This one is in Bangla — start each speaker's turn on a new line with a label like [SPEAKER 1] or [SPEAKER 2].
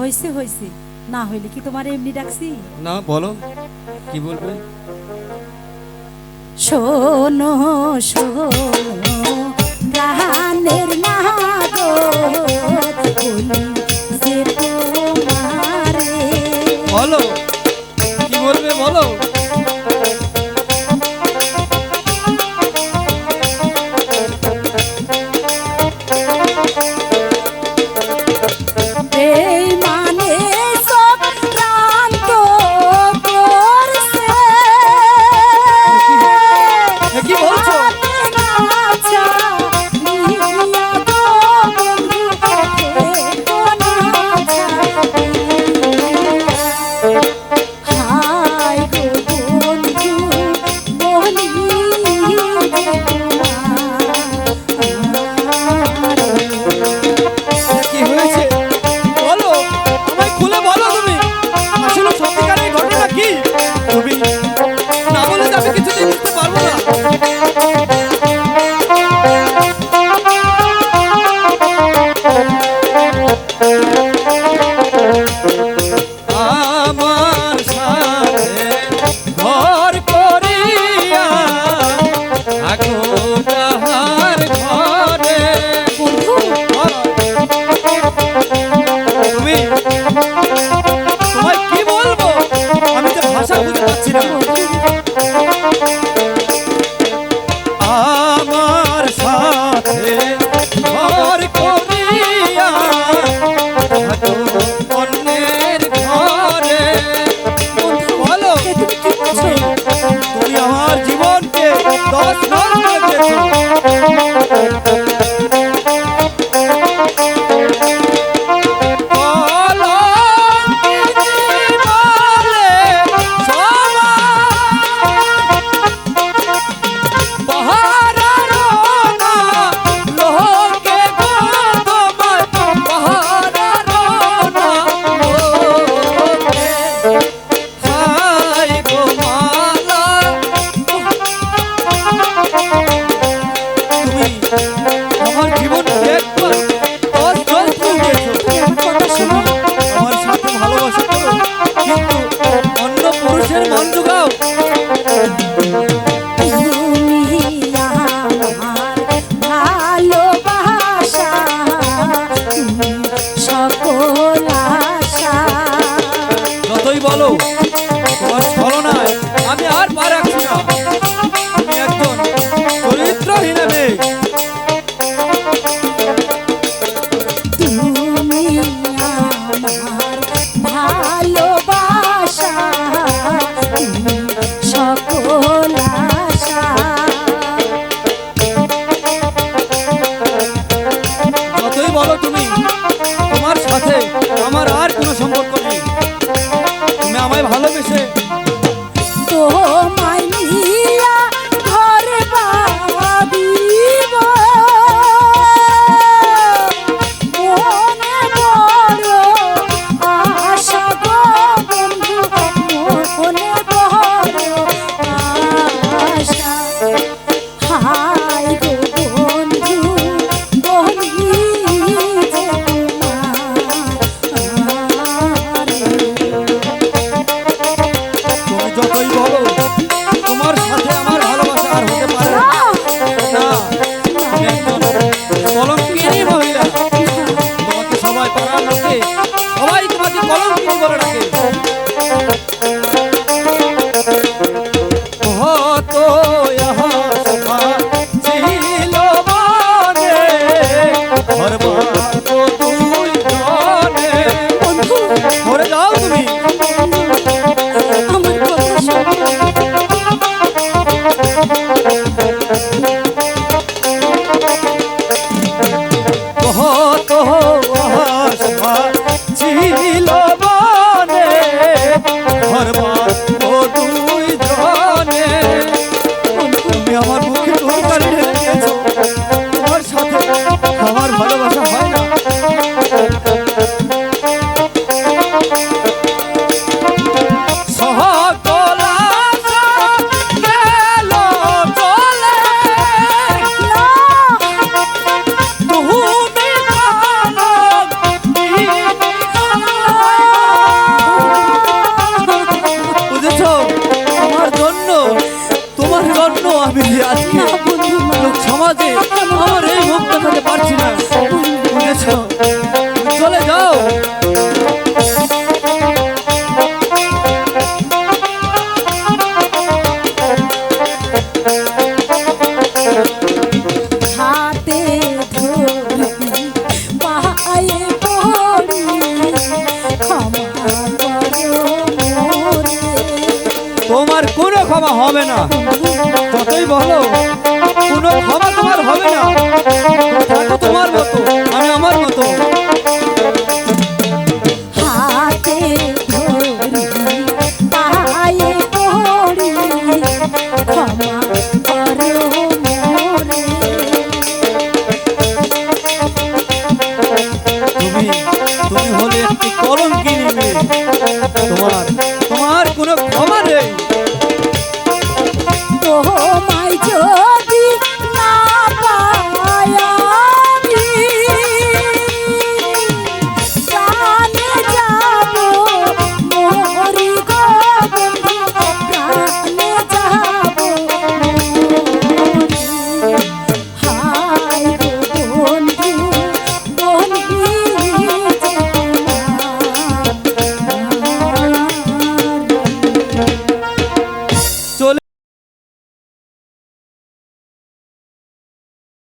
[SPEAKER 1] হয়েছে হয়েছে না হইলে কি তোমার এমনি ডাকছি?
[SPEAKER 2] না বলো। কি বলবে?
[SPEAKER 1] শোনো শোনো গানের দশ নম্বর oh
[SPEAKER 2] you. Oh. বলছ?
[SPEAKER 1] চলে যাও। তোমার ক্ষমা হবে না। যতই বলো কোনো ক্ষমা তোমার হবে না।